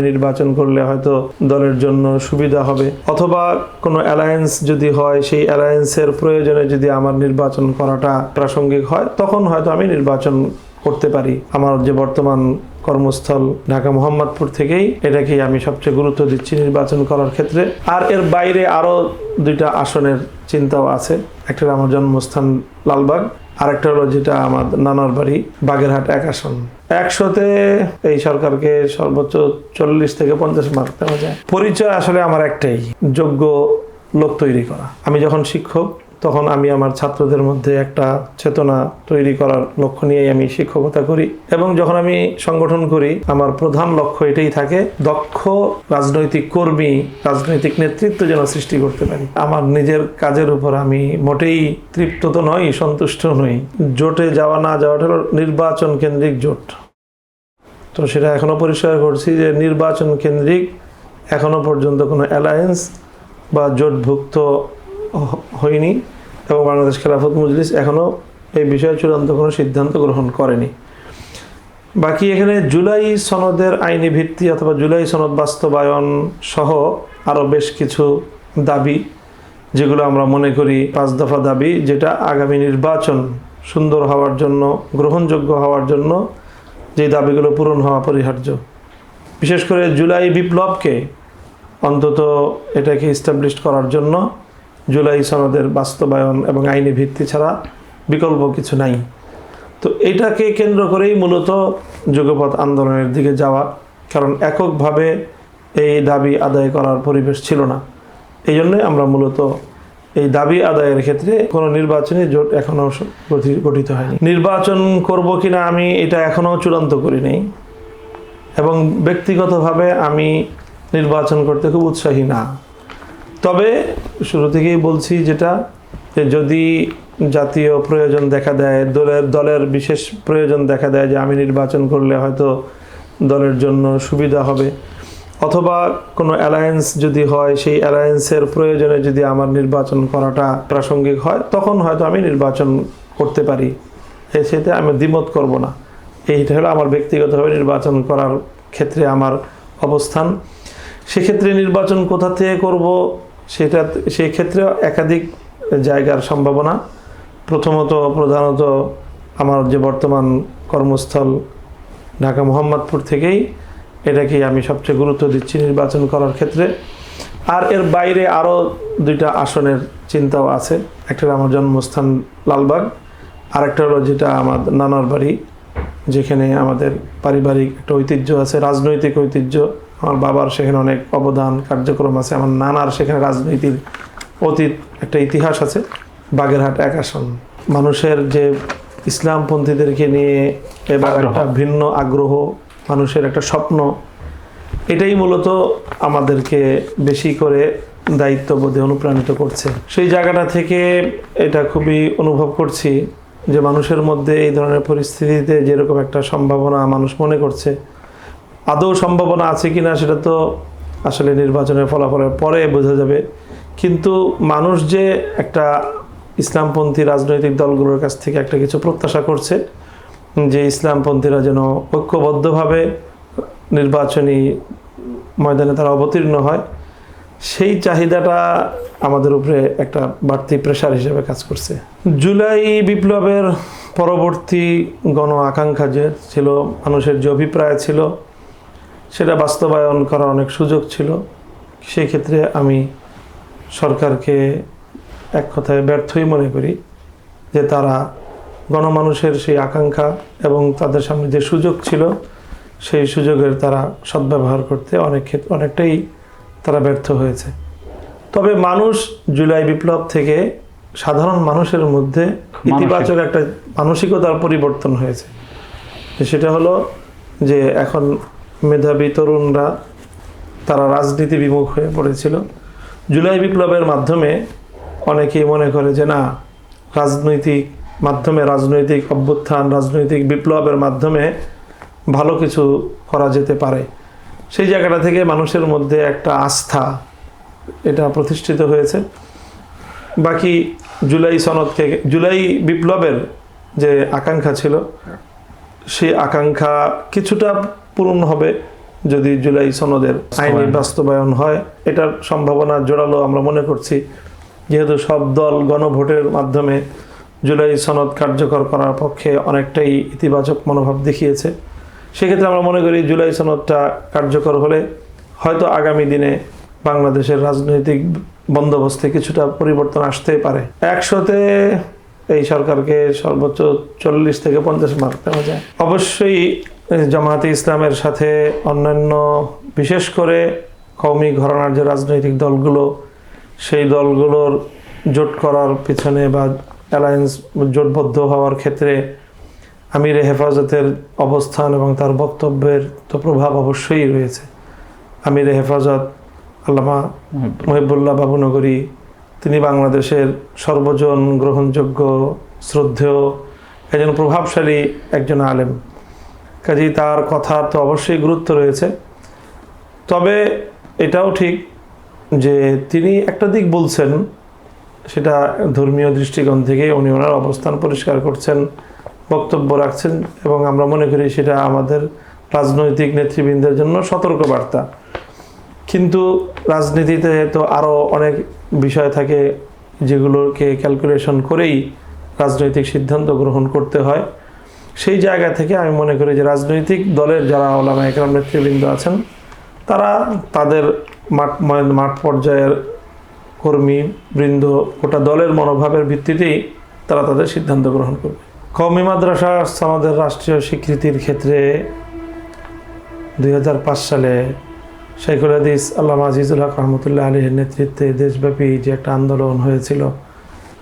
আমি নির্বাচন করলে হয়তো দলের জন্য সুবিধা হবে। অথবা কোনো অ্যালায়েন্স যদি হয়, সেই অ্যালায়েন্সের প্রয়োজনে যদি আমার নির্বাচন করাটা প্রাসঙ্গিক হয়, তখন হয়তো আমি নির্বাচন করতে পারি। আমার যে বর্তমান কর্মস্থল ঢাকা মোহাম্মদপুর থেকেই, এটাকেই আমি সবচেয়ে গুরুত্ব দিচ্ছি নির্বাচন করার ক্ষেত্রে। আর এর বাইরে আরও দুইটা আসনের চিন্তাও আছে। একটা আমার জন্মস্থান লালবাগ, আরেকটা হলো যেটা আমার নানার বাড়ি, বাগেরহাট এক আসন। একশোতে এই সরকারকে সর্বোচ্চ চল্লিশ থেকে পঞ্চাশ মার্ক দেওয়া যায়। পরিচয় আসলে আমার একটাই, যোগ্য লোক তৈরি করা। আমি যখন শিক্ষক তখন আমি আমার ছাত্রদের মধ্যে একটা চেতনা তৈরি করার লক্ষ্য নিয়েই আমি শিক্ষকতা করি। এবং যখন আমি সংগঠন করি, আমার প্রধান লক্ষ্য এটাই থাকে, দক্ষ রাজনৈতিক কর্মী, রাজনৈতিক নেতৃত্ব যেন সৃষ্টি করতে পারি। আমার নিজের কাজের উপর আমি মোটেই তৃপ্ত তো নই, সন্তুষ্ট নই। জোটে যাওয়া না যাওয়াটা নির্বাচন কেন্দ্রিক জোট। তো সেটা এখনও পরিষ্কার করছি যে নির্বাচন কেন্দ্রিক এখনও পর্যন্ত কোনো অ্যালায়েন্স বা জোটভুক্ত হয়নি এবং বাংলাদেশ খেলাফত মজলিস এখনও এই বিষয়ে চূড়ান্ত কোনো সিদ্ধান্ত গ্রহণ করেনি। বাকি এখানে জুলাই সনদের আইনি ভিত্তি অথবা জুলাই সনদ বাস্তবায়ন সহ আরও বেশ কিছু দাবি, যেগুলো আমরা মনে করি পাঁচ দফা দাবি, যেটা আগামী নির্বাচন সুন্দর হওয়ার জন্য, গ্রহণযোগ্য হওয়ার জন্য যে দাবিগুলো পূরণ হওয়া পরিহার্য। বিশেষ করে জুলাই বিপ্লবকে অন্তত এটাকে ইস্টাবলিশ করার জন্য জুলাই সনদের বাস্তবায়ন এবং আইনি ভিত্তি ছাড়া বিকল্প কিছু নাই। তো এটাকে কেন্দ্র করেই মূলত যুগপথ আন্দোলনের দিকে যাওয়া, কারণ এককভাবে এই দাবি আদায় করার পরিবেশ ছিল না। এই জন্যই আমরা মূলত এই দাবি আদায়ের ক্ষেত্রে কোনো নির্বাচনী জোট এখনও গঠিত হয়নি। নির্বাচন করব কিনা আমি এটা এখনও চূড়ান্ত করিনি এবং ব্যক্তিগতভাবে আমি নির্বাচন করতে খুব উৎসাহী না। তবে শুরু থেকেই বলছি যেটা, যে যদি জাতীয় প্রয়োজন দেখা দেয়, দলের দলের বিশেষ প্রয়োজন দেখা দেয় যে আমি নির্বাচন করলে হয়তো দলের জন্য সুবিধা হবে, অথবা কোনো অ্যালায়েন্স যদি হয়, সেই অ্যালায়েন্সের প্রয়োজনে যদি আমার নির্বাচন করাটা প্রাসঙ্গিক হয়, তখন হয়তো আমি নির্বাচন করতে পারি। সেটা আমি দ্বিমত করব না। এইটা হলো আমার ব্যক্তিগতভাবে নির্বাচন করার ক্ষেত্রে আমার অবস্থান। সেক্ষেত্রে নির্বাচন কোথা থেকে করব সেটা সেই ক্ষেত্রে একাধিক জায়গার সম্ভাবনা। প্রথমত, প্রধানত আমার যে বর্তমান কর্মস্থল ঢাকা মোহাম্মদপুর থেকেই এটাকেই আমি সবচেয়ে গুরুত্ব দিচ্ছি নির্বাচন করার ক্ষেত্রে। আর এর বাইরে আরও দুইটা আসনের চিন্তাও আছে। একটা আমার জন্মস্থান লালবাগ, আরেকটা হলো যেটা আমার নানার বাড়ি, যেখানে আমাদের পারিবারিক একটা ঐতিহ্য আছে, রাজনৈতিক ঐতিহ্য। আমার বাবার সেখানে অনেক অবদান কার্যক্রম আছে আমার নানার সেখানে রাজনীতির অতীত একটা ইতিহাস আছে বাগেরহাট এক আসন। মানুষের যে ইসলামপন্থীদেরকে নিয়ে এবার একটা ভিন্ন আগ্রহ মানুষের একটা স্বপ্ন এটাই মূলত আমাদেরকে বেশি করে দায়িত্ববোধে অনুপ্রাণিত করছে। সেই জায়গাটা থেকে এটা খুবই অনুভব করছি যে মানুষের মধ্যে এই ধরনের পরিস্থিতিতে যেরকম একটা সম্ভাবনা মানুষ মনে করছে আদৌ সম্ভাবনা আছে কিনা সেটা তো আসলে নির্বাচনের ফলাফলের পরে বোঝা যাবে। কিন্তু মানুষ যে একটা ইসলামপন্থী রাজনৈতিক দলগুলোর কাছ থেকে একটা কিছু প্রত্যাশা করছে, যে ইসলামপন্থীরা যেন ঐক্যবদ্ধভাবে নির্বাচনী ময়দানে তারা অবতীর্ণ হয়, সেই চাহিদাটা আমাদের উপরে একটা বাড়তি প্রেশার হিসেবে কাজ করছে। জুলাই বিপ্লবের পরবর্তী গণ আকাঙ্ক্ষা যে ছিল, মানুষের যে অভিপ্রায় ছিল সেটা বাস্তবায়ন করার অনেক সুযোগ ছিল। সেই ক্ষেত্রে আমি সরকারকে এক কথায় ব্যর্থই মনে করি যে তারা গণমানুষের সেই আকাঙ্ক্ষা এবং তাদের সামনে যে সুযোগ ছিল সেই সুযোগের তারা সদ্ব্যবহার করতে অনেক ক্ষেত্রে অনেকটাই তারা ব্যর্থ হয়েছে। তবে মানুষ জুলাই বিপ্লব থেকে সাধারণ মানুষের মধ্যে ইতিবাচক একটা মানসিকতার পরিবর্তন হয়েছে। সেটা হলো যে এখন মেধাবী তরুণরা তারা রাজনীতি বিমুখ হয়ে পড়েছিল। জুলাই বিপ্লবের মাধ্যমে অনেকেই মনে করে যে, না, রাজনৈতিক মাধ্যমে রাজনৈতিক অভ্যুত্থান, রাজনৈতিক বিপ্লবের মাধ্যমে ভালো কিছু করা যেতে পারে। সেই জায়গাটা থেকে মানুষের মধ্যে একটা আস্থা এটা প্রতিষ্ঠিত হয়েছে। বাকি জুলাই সনদকে, জুলাই বিপ্লবের যে আকাঙ্ক্ষা ছিল, সেই আকাঙ্ক্ষা কিছুটা পূরণ হবে যদি জুলাই সনদের আইনি বাস্তবায়ন হয়। এটার সম্ভাবনা জোরালো আমরা মনে করছি। যেহেতু সব দল গণভোটের মাধ্যমে জুলাই সনদ কার্যকর করার পক্ষে অনেকটাই ইতিবাচক মনোভাব দেখিয়েছে। সেক্ষেত্রে আমরা মনে করি জুলাই সনদটা কার্যকর হলে হয়তো আগামী দিনে বাংলাদেশের রাজনৈতিক বন্দোবস্তে কিছুটা পরিবর্তন আসতেই পারে। একশোতে এই সরকারকে সর্বোচ্চ চল্লিশ থেকে পঞ্চাশ মার্ক দেওয়া যায়। অবশ্যই জামায়াতে ইসলামের সাথে অন্যান্য বিশেষ করে কওমি ঘরানার যে রাজনৈতিক দলগুলো সেই দলগুলোর জোট করার পিছনে বা অ্যালায়েন্স জোটবদ্ধ হওয়ার ক্ষেত্রে আমির হেফাজতের অবস্থান এবং তার বক্তব্যের তো প্রভাব অবশ্যই রয়েছে। আমির হেফাজত আল্লামা মহিবুল্লাহ বাবুনগরী তিনি বাংলাদেশের সর্বজন গ্রহণযোগ্য শ্রদ্ধেয় একজন প্রভাবশালী একজন আলেম। কাজেই তার কথার তো অবশ্যই গুরুত্ব রয়েছে। তবে এটাও ঠিক যে তিনি একটা দিক বলছেন, সেটা ধর্মীয় দৃষ্টিকোণ থেকে উনি ওনার অবস্থান পরিষ্কার করছেন, বক্তব্য রাখছেন এবং আমরা মনে করি সেটা আমাদের রাজনৈতিক নেতৃবৃন্দের জন্য সতর্ক বার্তা কিন্তু রাজনীতিতে তো আরও অনেক বিষয় থাকে যেগুলোকে ক্যালকুলেশন করেই রাজনৈতিক সিদ্ধান্ত গ্রহণ করতে হয়। সেই জায়গা থেকে আমি মনে করি যে রাজনৈতিক দলের যারা ওলামা একরাম নেতৃবৃন্দ আছেন, তারা তাদের মাঠ মাঠ পর্যায়ের কর্মী, বৃন্দ গোটা দলের মনোভাবের ভিত্তিতেই তারা তাদের সিদ্ধান্ত গ্রহণ করবে। কওমি মাদ্রাসা আমাদের রাষ্ট্রীয় স্বীকৃতির ক্ষেত্রে দু হাজার পাঁচ সালে শেখুল হাদিস আল্লামা আজিজুল হক রহমতুল্লাহ আলীর নেতৃত্বে দেশব্যাপী যে একটা আন্দোলন হয়েছিল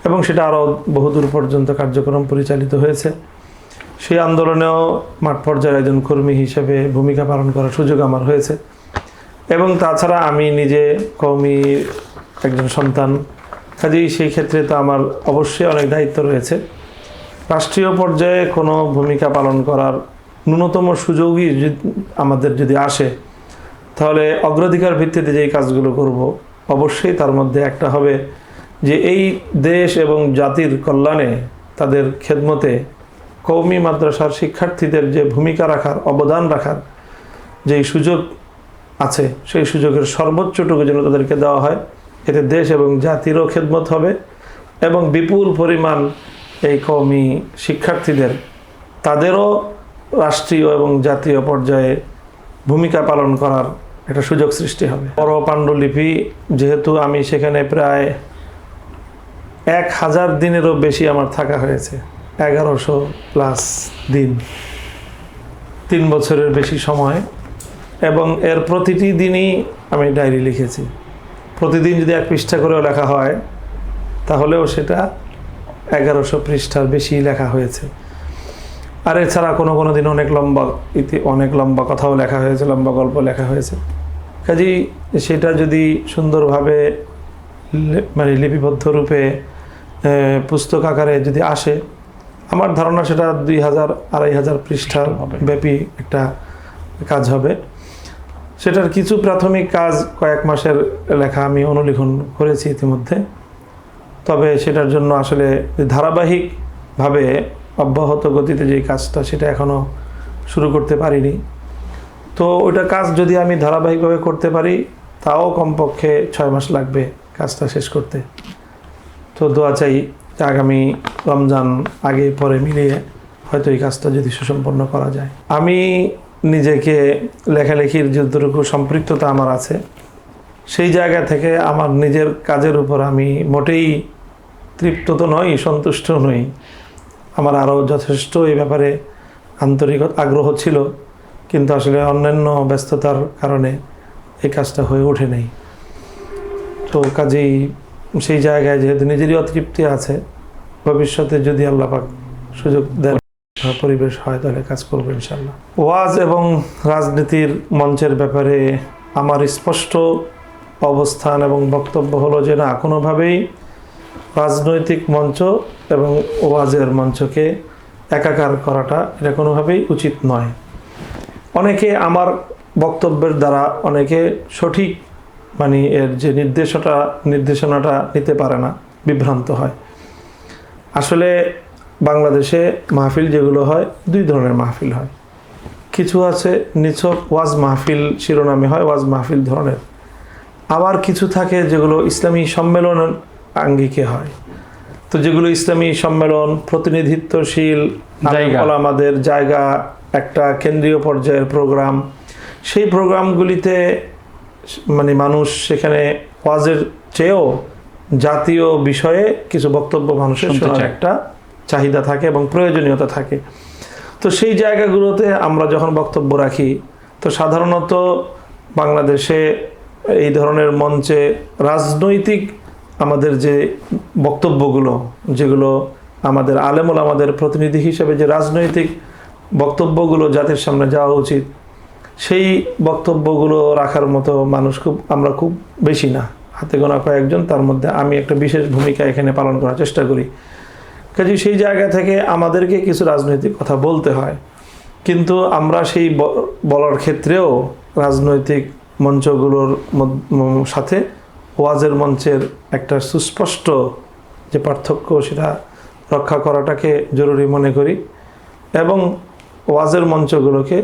এবং সেটা আরও বহুদূর পর্যন্ত কার্যক্রম পরিচালিত হয়েছে। সেই আন্দোলনেও মাঠ পর্যায়ের একজন কর্মী হিসেবে ভূমিকা পালন করার সুযোগ আমার হয়েছে। এবং তাছাড়া আমি নিজে কৌমি একজন সন্তান, কাজেই সেই ক্ষেত্রে তো আমার অবশ্যই অনেক দায়িত্ব রয়েছে। রাষ্ট্রীয় পর্যায়ে কোনো ভূমিকা পালন করার ন্যূনতম সুযোগই আমাদের যদি আসে, তাহলে অগ্রাধিকার ভিত্তিতে যেই কাজগুলো করব, অবশ্যই তার মধ্যে একটা হবে যে এই দেশ এবং জাতির কল্যাণে তাদের খেদমতে কৌমি মাদ্রাসার শিক্ষার্থীদের যে ভূমিকা রাখার, অবদান রাখার যেই সুযোগ আছে, সেই সুযোগের সর্বোচ্চটুকু যেন তাদেরকে দেওয়া হয়। এতে দেশ এবং জাতিরও খেদমত হবে এবং বিপুল পরিমাণ এই কৌমি শিক্ষার্থীদের তাদেরও রাষ্ট্রীয় এবং জাতীয় পর্যায়ে ভূমিকা পালন করার একটা সুযোগ সৃষ্টি হবে। বড় পাণ্ডুলিপি যেহেতু আমি সেখানে প্রায় এক হাজার দিনেরও বেশি আমার থাকা হয়েছে। এগারোশো প্লাস দিন। তিন বছরের বেশি সময়। এবং এর প্রতিটি দিনই আমি ডায়েরি লিখেছি। প্রতিদিন যদি এক পৃষ্ঠা করেও লেখা হয়, তাহলেও সেটা এগারোশো পৃষ্ঠার বেশি লেখা হয়েছে। আর এছাড়া কোনো কোনো দিন অনেক লম্বা ইতি, অনেক লম্বা কথাও লেখা হয়েছে, লম্বা গল্প লেখা হয়েছে। কাজেই সেটা যদি সুন্দরভাবে মানে লিপিবদ্ধ রূপে পুস্তক আকারে যদি আসে আমার ধারণা সেটা দুই হাজার আড়াই হাজার পৃষ্ঠা ব্যাপী একটা কাজ হবে। সেটার কিছু প্রাথমিক কাজ কয়েক মাসের লেখা আমি অনুলিখন করেছি ইতিমধ্যে। তবে সেটার জন্য আসলে ধারাবাহিকভাবে অব্যাহত গতিতে যে কাজটা সেটা এখনও শুরু করতে পারিনি। তো ওইটা কাজ যদি আমি ধারাবাহিকভাবে করতে পারি তাও কমপক্ষে ছয় মাস লাগবে কাজটা শেষ করতে। তো দোয়া চাই আগামী রমজান আগে পরে মিলিয়ে হয়তো এই কাজটা যদি সুসম্পন্ন করা যায়। আমি নিজেকে লেখালেখির যতটুকু সম্পৃক্ততা আমার আছে, সেই জায়গা থেকে আমার নিজের কাজের উপর আমি মোটেই তৃপ্ত তো নই, সন্তুষ্ট নই। আমার আরও যথেষ্ট এই ব্যাপারে আন্তরিক আগ্রহ ছিল, কিন্তু আসলে অন্যান্য ব্যস্ততার কারণে এই কাজটা হয়ে ওঠে নেই। তো কাজেই সেই জায়গায় যেহেতু নিজেরই অতৃপ্তি আছে ভবিষ্যতে যদি আল্লাহ পাক সুযোগ দেন পরিবেশ হয় তাহলে কাজ করব ইনশাল্লাহ ওয়াজ এবং রাজনীতির মঞ্চের ব্যাপারে আমার স্পষ্ট অবস্থান এবং বক্তব্য হলো যে না কোনোভাবেই রাজনৈতিক মঞ্চ এবং ওয়াজের মঞ্চকে একাকার করাটা এটা কোনোভাবেই উচিত নয়। অনেকে আমার বক্তব্যের দ্বারা অনেকে সঠিক মানে এর যে নির্দেশটা নির্দেশনাটা নিতে পারে না বিভ্রান্ত হয়। আসলে বাংলাদেশে মাহফিল যেগুলো হয় দুই ধরনের মাহফিল হয়। কিছু আছে নিছক ওয়াজ মাহফিল শিরোনামে হয় ওয়াজ মাহফিল ধরনের। আবার কিছু থাকে যেগুলো ইসলামী সম্মেলন আঙ্গিকে হয়। তো যেগুলো ইসলামী সম্মেলন প্রতিনিধিত্বশীল জায়গা। আমাদের জায়গা একটা কেন্দ্রীয় পর্যায়ের প্রোগ্রাম। সেই প্রোগ্রামগুলিতে মানে মানুষ সেখানে ওয়াজের চেয়েও জাতীয় বিষয়ে কিছু বক্তব্য মানুষের শোনার একটা চাহিদা থাকে এবং প্রয়োজনীয়তা থাকে। তো সেই জায়গাগুলোতে আমরা যখন বক্তব্য রাখি তো সাধারণত বাংলাদেশে এই ধরনের মঞ্চে রাজনৈতিক আমাদের যে বক্তব্যগুলো যেগুলো আমাদের আলেমুল আমাদের প্রতিনিধি হিসেবে যে রাজনৈতিক বক্তব্যগুলো জাতির সামনে যাওয়া উচিত সেই বক্তব্যগুলো রাখার মতো মানুষ খুব, আমরা খুব বেশি না। হাতে গোনা কয়েকজন, তার মধ্যে আমি একটা বিশেষ ভূমিকা এখানে পালন করার চেষ্টা করি। কাজে সেই জায়গা থেকে আমাদেরকে কিছু রাজনৈতিক কথা বলতে হয়। কিন্তু আমরা সেই বলার ক্ষেত্রেও রাজনৈতিক মঞ্চগুলোর সাথে ওয়াজের মঞ্চের একটা সুস্পষ্ট যে পার্থক্য, সেটা রক্ষা করাটাকে জরুরি মনে করি। এবং ওয়াজের মঞ্চগুলোকে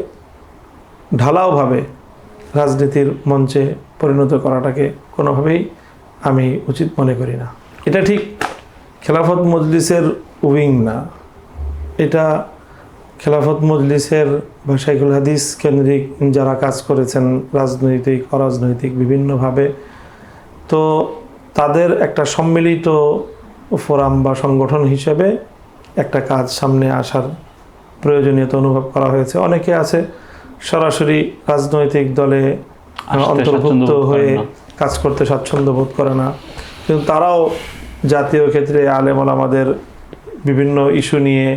ঢালাওভাবে রাজনীতির মঞ্চে পরিণত করাটাকে কোনোভাবেই আমি উচিত মনে করি না। এটা ঠিক খেলাফত মজলিসের উইং না। এটা খেলাফত মজলিসের বা হাদিস কেন্দ্রিক যারা কাজ করেছেন রাজনৈতিক, অরাজনৈতিক বিভিন্নভাবে, তো তাদের একটা সম্মিলিত ফোরাম বা সংগঠন হিসেবে একটা কাজ সামনে আসার প্রয়োজনীয়তা অনুভব করা হয়েছে। অনেকে আছে সরাসরি রাজনৈতিক দলে অন্তর্ভুক্ত হয়ে কাজ করতে স্বাচ্ছন্দ্য বোধ করে না। কিন্তু তারাও জাতীয় ক্ষেত্রে আলেমল আমাদের বিভিন্ন ইস্যু নিয়ে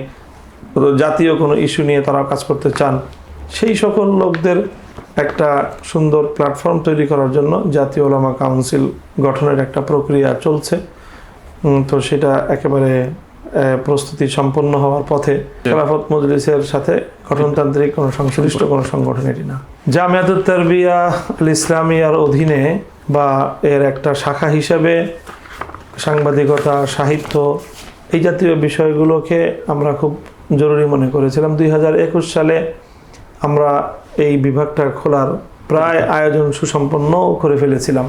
জাতীয় কোনো ইস্যু নিয়ে তারা কাজ করতে চান। সেই সকল লোকদের একটা সুন্দর প্ল্যাটফর্ম তৈরি করার জন্য জাতীয় ওলামা কাউন্সিল গঠনের একটা প্রক্রিয়া চলছে। তো সেটা একেবারে প্রস্তুতি সম্পন্ন হওয়ার পথে খেলাফত মজলিসের সাথে গঠনতান্ত্রিক কোনো সংশ্লিষ্ট কোনো সংগঠন এটি না। জামিয়াতুত তারবিয়া আল ইসলামিয়ার অধীনে বা এর একটা শাখা হিসাবে সাংবাদিকতা সাহিত্য এই জাতীয় বিষয়গুলোকে আমরা খুব জরুরি মনে করেছিলাম। দুই হাজার একুশ সালে আমরা এই বিভাগটা খোলার প্রায় আয়োজন সুসম্পন্ন করে ফেলেছিলাম।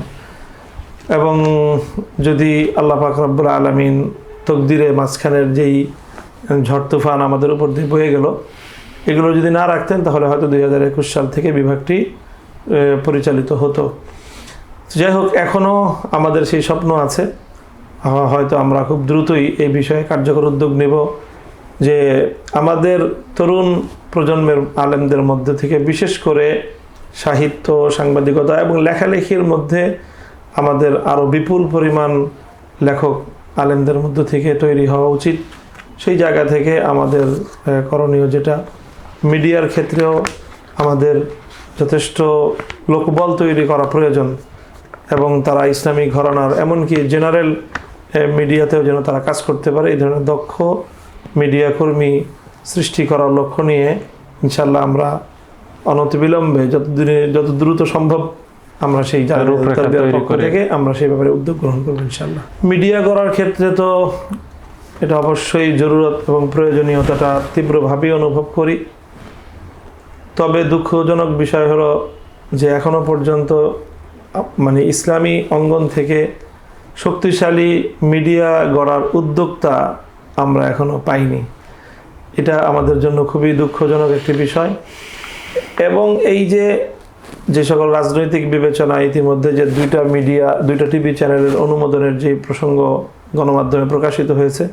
এবং যদি আল্লাহ পাক রব্বুল আলমিন তকদিরে মাঝখানের যেই ঝড় তুফান আমাদের উপর দিয়ে বয়ে গেল, এগুলো যদি না রাখতেন তাহলে হয়তো দু হাজার একুশ সাল থেকে বিভাগটি পরিচালিত হতো। যাই হোক এখনও আমাদের সেই স্বপ্ন আছে। হয়তো আমরা খুব দ্রুতই এই বিষয়ে কার্যকর উদ্যোগ নেব যে আমাদের তরুণ প্রজন্মের আলেমদের মধ্যে থেকে বিশেষ করে সাহিত্য, সাংবাদিকতা এবং লেখালেখির মধ্যে আমাদের আরও বিপুল পরিমাণ লেখক আলেমদের মধ্য থেকে তৈরি হওয়া উচিত। সেই জায়গা থেকে আমাদের করণীয় যেটা, মিডিয়ার ক্ষেত্রেও আমাদের যথেষ্ট লোকবল তৈরি করা প্রয়োজন এবং তারা ইসলামিক ঘরানার, এমনকি জেনারেল মিডিয়াতেও যেন তারা কাজ করতে পারে, এই ধরনের দক্ষ মিডিয়া কর্মী সৃষ্টি করার লক্ষ্য নিয়ে ইনশাল্লাহ আমরা অনতিবিলম্বে যত দিনে যত দ্রুত সম্ভব আমরা সেই পক্ষ থেকে আমরা সেই ব্যাপারে উদ্যোগ গ্রহণ করব ইনশাল্লাহ মিডিয়া করার ক্ষেত্রে তো এটা অবশ্যই জরুরত এবং প্রয়োজনীয়তাটা তীব্রভাবেই অনুভব করি। তবে দুঃখজনক বিষয় হলো যে এখনও পর্যন্ত মানে ইসলামী অঙ্গন থেকে শক্তিশালী মিডিয়া গড়ার উদ্যোক্তা আমরা এখনও পাইনি। এটা আমাদের জন্য খুবই দুঃখজনক একটি বিষয়। এবং এই যে যে সকল রাজনৈতিক বিবেচনা ইতিমধ্যে যে দুইটা মিডিয়া দুইটা টিভি চ্যানেলের অনুমোদনের যে প্রসঙ্গ গণমাধ্যমে প্রকাশিত হয়েছে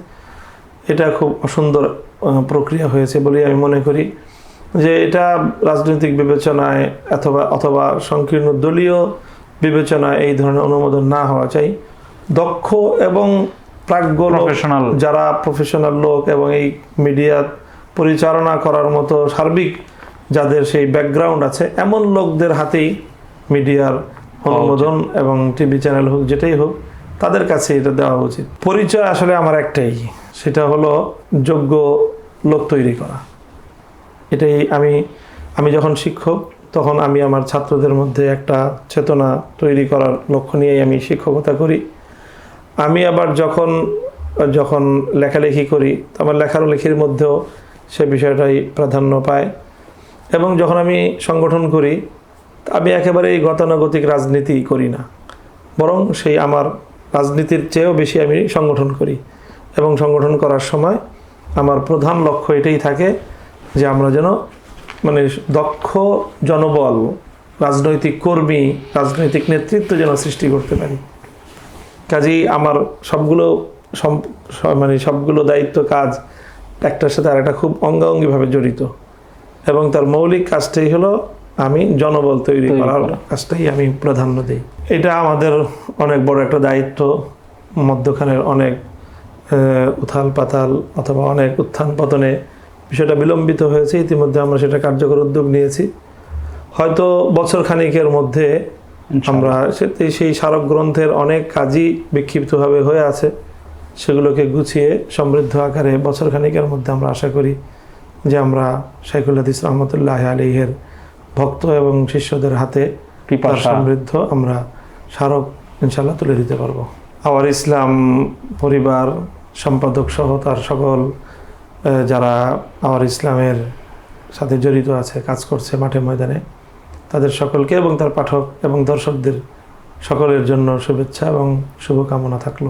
এটা খুব সুন্দর আহ, প্রক্রিয়া হয়েছে বলেই আমি মনে করি যে এটা রাজনৈতিক বিবেচনায় অথবা অথবা সংকীর্ণ দলীয় বিবেচনায় এই ধরনের অনুমোদন না হওয়া চাই। দক্ষ এবং প্রাজ্ঞ প্রফেশনাল যারা প্রফেশনাল লোক এবং এই মিডিয়া পরিচালনা করার মতো সার্বিক যাদের সেই ব্যাকগ্রাউন্ড আছে এমন লোকদের হাতেই মিডিয়ার অনুমোদন এবং টিভি চ্যানেল হোক যেটাই হোক তাদের কাছে এটা দেওয়া উচিত। পরিচয় আসলে আমার একটাই সেটা হলো যোগ্য লোক তৈরি করা। এটাই আমি আমি যখন শিক্ষক তখন আমি আমার ছাত্রদের মধ্যে একটা চেতনা তৈরি করার লক্ষ্য নিয়েই আমি শিক্ষকতা করি। আমি আবার যখন যখন লেখালেখি করি আমার লেখালেখির মধ্যেও সে বিষয়টাই প্রাধান্য পায়। এবং যখন আমি সংগঠন করি, আমি একেবারে এই গতানুগতিক রাজনীতি করি না। বরং সেই আমার রাজনীতির চেয়েও বেশি আমি সংগঠন করি এবং সংগঠন করার সময় আমার প্রধান লক্ষ্য এটাই থাকে যে আমরা যেন মানে দক্ষ জনবল, রাজনৈতিক কর্মী, রাজনৈতিক নেতৃত্ব যেন সৃষ্টি করতে পারি। কাজেই আমার সবগুলো মানে সবগুলো দায়িত্ব কাজ একটার সাথে আরেকটা খুব অঙ্গাঙ্গিভাবে জড়িত। এবং তার মৌলিক কাজটাই হলো আমি জনবল তৈরি করার করা। কাজটাই আমি প্রাধান্য দিই। এটা আমাদের অনেক বড় একটা দায়িত্ব মধ্যখানের অনেক উথাল পাতাল অথবা অনেক উত্থান পতনে বিষয়টা বিলম্বিত হয়েছে ইতিমধ্যে আমরা সেটা কার্যকর উদ্যোগ নিয়েছি। হয়তো বছর খানিকের মধ্যে আমরা সেই স্মারক গ্রন্থের অনেক কাজই বিক্ষিপ্তভাবে হয়ে আছে। সেগুলোকে গুছিয়ে সমৃদ্ধ আকারে বছর খানিকের মধ্যে আমরা আশা করি যে আমরা শাইখুল হাদিস রহমতুল্লাহ আলীহের ভক্ত এবং শিষ্যদের হাতে তার সমৃদ্ধ আমরা স্মারক ইনশাল্লাহ তুলে দিতে পারব। আওয়ার ইসলাম পরিবার সম্পাদক সহ তার সকল যারা আওয়ার ইসলামের সাথে জড়িত আছে কাজ করছে মাঠে ময়দানে তাদের সকলকে এবং তার পাঠক এবং দর্শকদের সকলের জন্য শুভেচ্ছা এবং শুভকামনা থাকল।